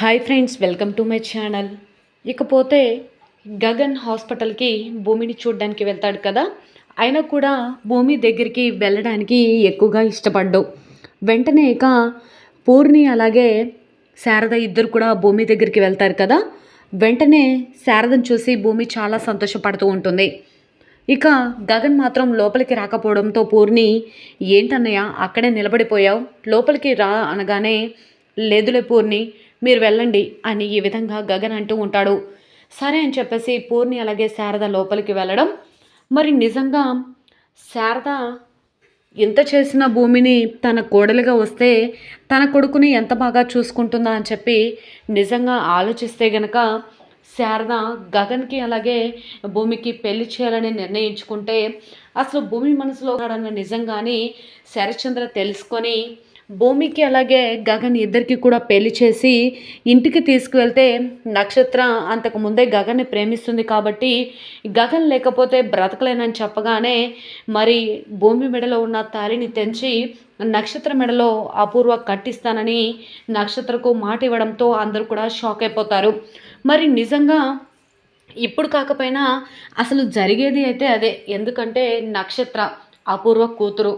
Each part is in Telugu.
Hi friends welcome to my channel. ఇకపోతే గగన్ హాస్పిటల్కి భూమిని చూడడానికి వెళ్తాడు కదా? అయినా కూడా భూమి దగ్గరికి వెళ్ళడానికి ఎక్కువగా ఇష్టపడ్డావు. వెంటనే ఇక పూర్ణి అలాగే శారద ఇద్దరు కూడా భూమి దగ్గరికి వెళ్తారు కదా? వెంటనే శారదను చూసి భూమి చాలా సంతోషపడుతూ ఉంటుంది. ఇక గగన్ మాత్రం లోపలికి రాకపోవడంతో పూర్ణి ఏంటన్నయ్య అక్కడే నిలబడిపోయావు? లోపలికి రా అనగానే లేదులే పూర్ణి మీరు వెళ్ళండి అని ఈ విధంగా గగన్ అంటూ ఉంటాడు. సరే అని చెప్పేసి పూర్ణి అలాగే శారద లోపలికి వెళ్ళడం. మరి నిజంగా శారద ఎంత చేసిన భూమిని తన కోడలిగా వస్తే తన కొడుకుని ఎంత బాగా చూసుకుంటుందా అని చెప్పి నిజంగా ఆలోచిస్తే గనక శారద గగన్కి అలాగే భూమికి పెళ్ళి చేయాలని నిర్ణయించుకుంటే అసలు భూమి మనసులో ఉన్నాడన్న నిజంగానే శరచంద్ర తెలుసుకొని భూమికి అలాగే గగన్ ఇద్దరికి కూడా పెళ్ళి చేసి ఇంటికి తీసుకువెళ్తే నక్షత్ర అంతకు ముందే గగన్ని ప్రేమిస్తుంది కాబట్టి గగన్ లేకపోతే బ్రతకలేనని చెప్పగానే మరి భూమి మెడలో ఉన్న తారిని తెంచి నక్షత్ర మెడలో అపూర్వ కట్టిస్తానని నక్షత్రకు మాట ఇవ్వడంతో అందరూ కూడా షాక్ అయిపోతారు. మరి నిజంగా ఇప్పుడు కాకపోయినా అసలు జరిగేది అయితే అదే. ఎందుకంటే నక్షత్ర అపూర్వ కూతురు.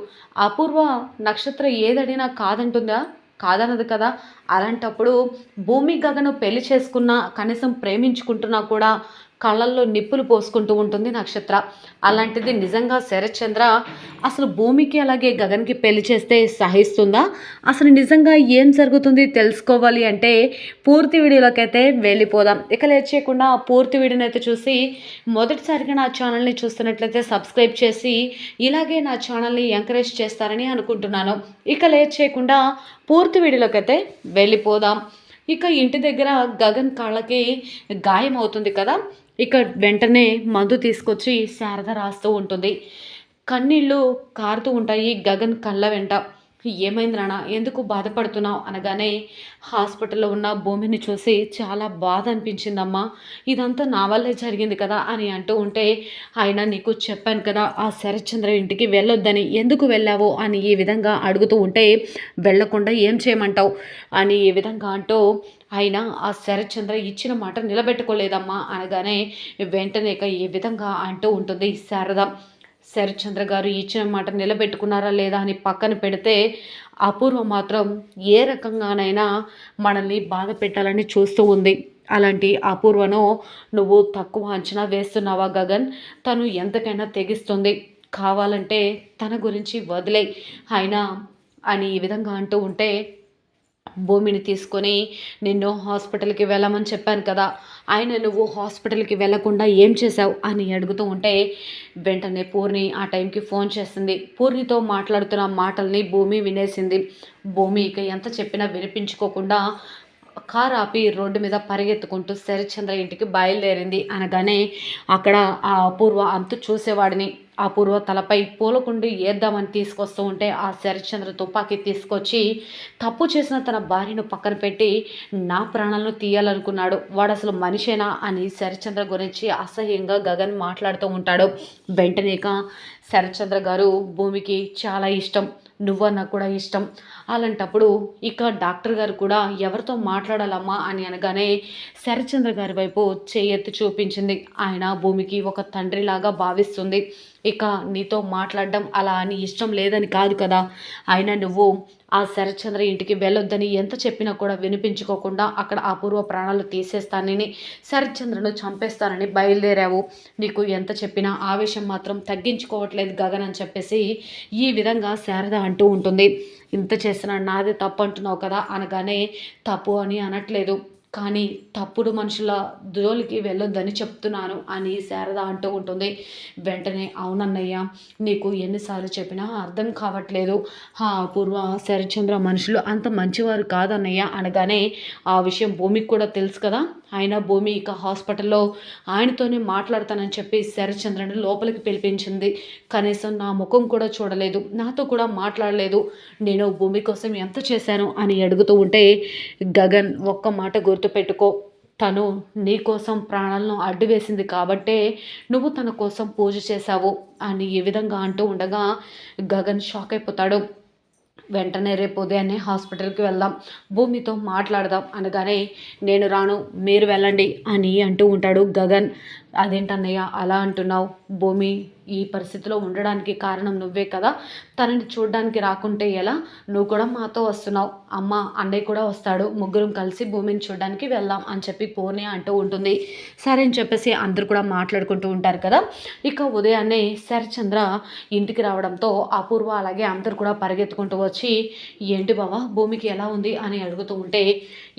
అపూర్వ నక్షత్ర ఏదడినా కాదంటుందా? కాదనదు కదా. అలాంటప్పుడు భూమి గగను పెళ్ళి చేసుకున్నా కనీసం ప్రేమించుకుంటున్నా కూడా కళ్ళల్లో నిప్పులు పోసుకుంటూ ఉంటుంది నక్షత్ర. అలాంటిది నిజంగా శరత్చంద్ర అసలు భూమికి అలాగే గగన్కి పెళ్ళి చేస్తే సహిస్తుందా? అసలు నిజంగా ఏం జరుగుతుంది తెలుసుకోవాలి అంటే పూర్తి వీడియోలోకైతే వెళ్ళిపోదాం. ఇక లేచేయకుండా చేయకుండా పూర్తి వీడియోని అయితే చూసి మొదటిసారిగా నా ఛానల్ని చూస్తున్నట్లయితే సబ్స్క్రైబ్ చేసి ఇలాగే నా ఛానల్ని ఎంకరేజ్ చేస్తారని అనుకుంటున్నాను. ఇక లేట్ చేయకుండా పూర్తి వీడియోలోకైతే అయితే వెళ్ళిపోదాం. ఇక ఇంటి దగ్గర గగన్ కాళ్ళకి గాయం అవుతుంది కదా? ఇక వెంటనే మందు తీసుకొచ్చి శారద రాస్తూ ఉంటుంది. కన్నీళ్ళు కారుతూ ఉంటాయి గగన్ కళ్ళ వెంట. ఏమైంది నాన్న? ఎందుకు బాధపడుతున్నావు? అనగానే హాస్పిటల్లో ఉన్న భూమిని చూసి చాలా బాధ అనిపించిందమ్మా. ఇదంతా నా వల్లే జరిగింది కదా అని అంటూ ఉంటే ఆయన నీకు చెప్పాను కదా ఆ శరత్చంద్ర ఇంటికి వెళ్ళొద్దని ఎందుకు వెళ్ళావు? అని ఈ విధంగా అడుగుతూ ఉంటే వెళ్ళకుండా ఏం చేయమంటావు? అని ఈ విధంగా అంటూ ఆయన ఆ శరత్చంద్ర ఇచ్చిన మాట నిలబెట్టుకోలేదమ్మా. అనగానే వెంటనే ఈ విధంగా అంటూ ఉంటుంది శారద. శరత్చంద్ర గారు ఇచ్చిన మాట నిలబెట్టుకున్నారా లేదా అని పక్కన పెడితే అపూర్వ మాత్రం ఏ రకంగానైనా మనల్ని బాధ పెట్టాలని చూస్తూ ఉంది. అలాంటి అపూర్వను నువ్వు తక్కువ అంచనా వేస్తున్నావా గగన్? తను ఎంతకైనా తెగిస్తుంది. కావాలంటే తన గురించి వదిలే అయినా అని ఈ విధంగా అంటూ ఉంటే భూమిని తీసుకొని నిన్ను హాస్పిటల్కి వెళ్ళమని చెప్పాను కదా. ఆయన నువ్వు హాస్పిటల్కి వెళ్ళకుండా ఏం చేశావు అని అడుగుతూ ఉంటే వెంటనే పూర్ణి ఆ టైంకి ఫోన్ చేసింది. పూర్ణితో మాట్లాడుతున్న మాటల్ని భూమి వినేసింది. భూమి ఇక ఎంత చెప్పినా వినిపించుకోకుండా కారు ఆపి రోడ్డు మీద పరిగెత్తుకుంటూ శరత్చంద్ర ఇంటికి బయలుదేరింది. అనగానే అక్కడ ఆ అపూర్వ అంతు చూసేవాడిని. అపూర్వ తలపై పూలకుండి ఏద్దామని తీసుకొస్తూ ఉంటే ఆ శరత్చంద్ర తుపాకీ తీసుకొచ్చి తప్పు చేసిన తన భార్యను పక్కన పెట్టి నా ప్రాణాలను తీయాలనుకున్నాడు. వాడు అసలు మనిషేనా? అని శరత్చంద్ర గురించి అసహ్యంగా గగన్ మాట్లాడుతూ ఉంటాడు. వెంటనేక శరత్చంద్ర గారు భూమికి చాలా ఇష్టం. నువ్వన్నా కూడా ఇష్టం. అలాంటప్పుడు ఇక డాక్టర్ గారు కూడా ఎవరితో మాట్లాడాలమ్మా? అని అనగానే శరత్చంద్ర గారి వైపు చేయెత్తి చూపించింది. ఆయన భూమికి ఒక తండ్రిలాగా భావిస్తుంది. ఇక నీతో మాట్లాడడం అలా అని ఇష్టం లేదని కాదు కదా. అయినా నువ్వు ఆ శరత్చంద్ర ఇంటికి వెళ్ళొద్దని ఎంత చెప్పినా కూడా వినిపించుకోకుండా అక్కడ అపూర్వ ప్రాణాలు తీసేస్తానని శరత్చంద్రను చంపేస్తానని బయలుదేరావు. నీకు ఎంత చెప్పినా ఆవేశం మాత్రం తగ్గించుకోవట్లేదు గగన్ అని చెప్పేసి ఈ విధంగా శారద అంటూ ఉంటుంది. ఇంత చేసిన నాదే తప్పు అంటున్నావు కదా అనగానే తప్పు అని అనట్లేదు. కానీ తప్పుడు మనుషుల జోలికి వెళ్ళొద్దని చెప్తున్నాను అని శారద అంటూ ఉంటుంది. వెంటనే అవునన్నయ్య నీకు ఎన్నిసార్లు చెప్పినా అర్థం కావట్లేదు. హా పూర్వ శరచంద్ర మనుషులు అంత మంచివారు కాదన్నయ్య అనగానే ఆ విషయం భూమికి కూడా తెలుసు కదా. ఆయన భూమి ఇక హాస్పిటల్లో ఆయనతోనే మాట్లాడతానని చెప్పి శరచంద్రని లోపలికి పిలిపించింది. కనీసం నా ముఖం కూడా చూడలేదు. నాతో కూడా మాట్లాడలేదు. నేను భూమి కోసం ఎంత చేశాను అని అడుగుతూ ఉంటే గగన్ ఒక్క మాట గుర్తు గుర్తుపెట్టుకో. తను నీ కోసం ప్రాణాలను అడ్డు వేసింది కాబట్టే నువ్వు తన కోసం పూజ చేశావు అని ఈ విధంగా అంటూ ఉండగా గగన్ షాక్ అయిపోతాడు. వెంటనే రేపు ఉదయాన్నే హాస్పిటల్కి వెళ్దాం. భూమితో మాట్లాడదాం అనగానే నేను రాను మీరు వెళ్ళండి అని అంటూ ఉంటాడు గగన్. అదేంటన్నయ్య అలా అంటున్నావు. భూమి ఈ పరిస్థితిలో ఉండడానికి కారణం నువ్వే కదా. తనని చూడడానికి రాకుంటే ఎలా? నువ్వు కూడా మాతో వస్తున్నావు. అమ్మ అన్నయ్య కూడా వస్తాడు. ముగ్గురం కలిసి భూమిని చూడడానికి వెళ్దాం అని చెప్పి పూర్ణి అంటూ ఉంటుంది. సరే అని చెప్పేసి అందరు కూడా మాట్లాడుకుంటూ ఉంటారు కదా. ఇక ఉదయాన్నే శరచంద్ర ఇంటికి రావడంతో అపూర్వ అలాగే అందరు కూడా పరిగెత్తుకుంటూ వచ్చి ఏంటి బావా భూమికి ఎలా ఉంది? అని అడుగుతూ ఉంటే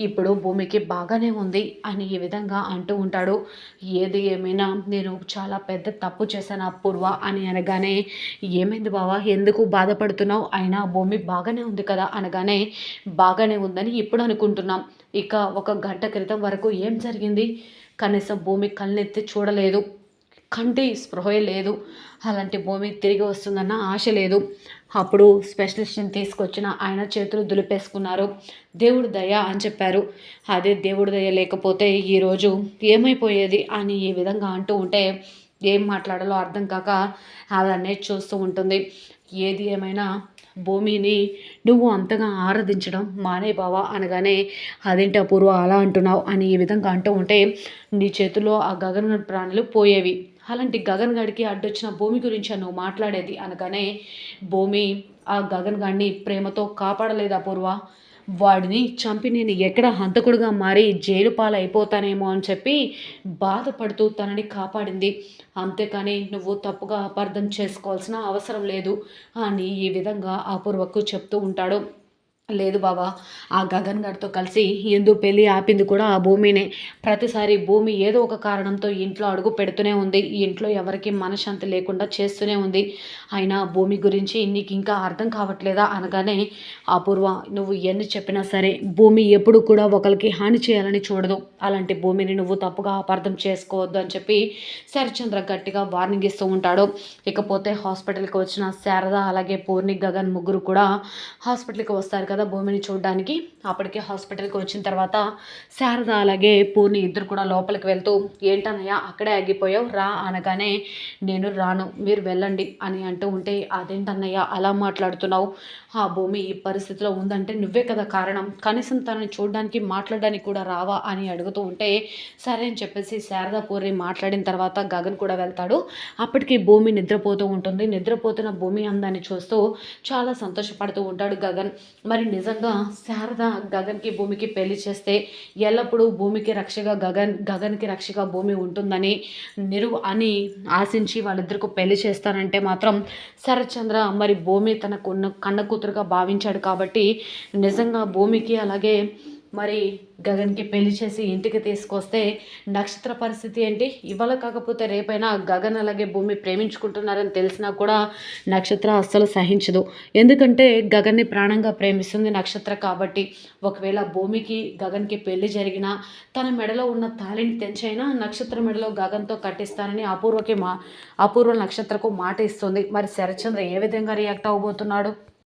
ఇప్పుడు భూమికి బాగానే ఉంది అని ఈ విధంగా అంటూ ఉంటాడు. ఏది ఏమైనా నేను చాలా పెద్ద తప్పు చేశాను అపూర్వ అని అనగానే ఏమైంది బావా? ఎందుకు బాధపడుతున్నావు? అయినా భూమి బాగానే ఉంది కదా? అనగానే బాగానే ఉందని ఇప్పుడు అనుకుంటున్నాం. ఇక ఒక గంట క్రితం వరకు ఏం జరిగింది? కనీసం భూమి కళ్ళెత్తి చూడలేదు. కంటి స్పృహ లేదు. అలాంటి భూమి తిరిగి వస్తుందన్న ఆశ లేదు. అప్పుడు స్పెషలిస్ట్ని తీసుకొచ్చిన ఆయన చేతులు దులిపేసుకున్నారు. దేవుడు దయ అని చెప్పారు. అదే దేవుడు దయ లేకపోతే ఈరోజు ఏమైపోయేది అని ఈ విధంగా అంటూ ఉంటే ఏం మాట్లాడాలో అర్థం కాక అలానే చూస్తూ ఉంటుంది. ఏది ఏమైనా భూమిని నువ్వు అంతగా ఆరాధించడం మానే బావా అనగానే అదేంటి అపూర్వ అలా అంటున్నావు? అని ఈ విధంగా అంటూ ఉంటే నీ చేతిలో ఆ గగన ప్రాణులు పోయేవి. అలాంటి గగన్ గడికి అడ్డొచ్చిన భూమి గురించి నువ్వు మాట్లాడేది అనగానే భూమి ఆ గగన్ గాడిని ప్రేమతో కాపాడలేదు అపూర్వ. వాడిని చంపి నేను ఎక్కడ హంతకుడుగా మారి జైలు పాలైపోతానేమో అని చెప్పి బాధపడుతూ తనని కాపాడింది. అంతేకాని నువ్వు తప్పుగా అపార్థం చేసుకోవాల్సిన అవసరం లేదు. అని ఈ విధంగా అపూర్వకు చెప్తూ ఉంటాడు. లేదు బాబా ఆ గగన్ గారితో కలిసి ఎందు పెళ్ళి ఆపింది కూడా ఆ భూమినే. ప్రతిసారి భూమి ఏదో ఒక కారణంతో ఇంట్లో అడుగు పెడుతూనే ఉంది. ఇంట్లో ఎవరికి మనశ్శాంతి లేకుండా చేస్తూనే ఉంది. అయినా భూమి గురించి నీకు ఇంకా అర్థం కావట్లేదా అనగానే అపూర్వ నువ్వు ఎన్ని చెప్పినా సరే భూమి ఎప్పుడు కూడా ఒకరికి హాని చేయాలని చూడదు. అలాంటి భూమిని నువ్వు తప్పుగా అపార్థం చేసుకోవద్దు అని చెప్పి శరచంద్ర గట్టిగా వార్నింగ్ ఇస్తూ ఉంటాడు. ఇకపోతే హాస్పిటల్కి వచ్చిన శారద అలాగే పూర్ణి గగన్ ముగ్గురు కూడా హాస్పిటల్కి వస్తారు కదా భూమిని చూడడానికి. అప్పటికే హాస్పిటల్కి వచ్చిన తర్వాత శారద అలాగే పూర్ణి ఇద్దరు కూడా లోపలికి వెళ్తూ ఏంటన్నయ్యా అక్కడే ఆగిపోయావు? రా అనగానే నేను రాను. మీరు వెళ్ళండి అని అంటూ ఉంటే అదేంటన్నయ్య అలా మాట్లాడుతున్నావు? ఆ భూమి ఈ పరిస్థితిలో ఉందంటే నువ్వే కదా కారణం. కనీసం తనని చూడడానికి మాట్లాడడానికి కూడా రావా అని అడుగుతూ ఉంటే సరే అని చెప్పేసి శారదా పూర్ణి మాట్లాడిన తర్వాత గగన్ కూడా వెళ్తాడు. అప్పటికి భూమి నిద్రపోతూ ఉంటుంది. నిద్రపోతున్న భూమి అందాన్ని చూస్తూ చాలా సంతోషపడుతూ ఉంటాడు గగన్. మరి నిజంగా శారద గగన్కి భూమికి పెళ్ళి చేస్తే ఎల్లప్పుడూ భూమికి రక్షగా గగన్ గగన్కి రక్షగా భూమి ఉంటుందని నిరు అని ఆశించి వాళ్ళిద్దరికి పెళ్ళి చేస్తానంటే మాత్రం శరత్చంద్ర మరి భూమి తనకున్న కన్న కూతురుగా భావించాడు కాబట్టి నిజంగా భూమికి అలాగే మరి గగన్కి పెళ్ళి చేసి ఇంటికి తీసుకొస్తే నక్షత్ర పరిస్థితి ఏంటి? ఇవాళ కాకపోతే రేపైనా గగన్ అలాగే భూమి ప్రేమించుకుంటున్నారని తెలిసినా కూడా నక్షత్ర అస్సలు సహించదు. ఎందుకంటే గగన్ని ప్రాణంగా ప్రేమిస్తుంది నక్షత్ర కాబట్టి ఒకవేళ భూమికి గగన్కి పెళ్ళి జరిగినా తన మెడలో ఉన్న తాళిని తెంచైనా నక్షత్ర మెడలో గగన్తో కట్టిస్తానని అపూర్వకి మా అపూర్వ నక్షత్రకు మాట ఇస్తుంది. మరి శరచంద్ర ఏ విధంగా రియాక్ట్ అవ్వబోతున్నాడు?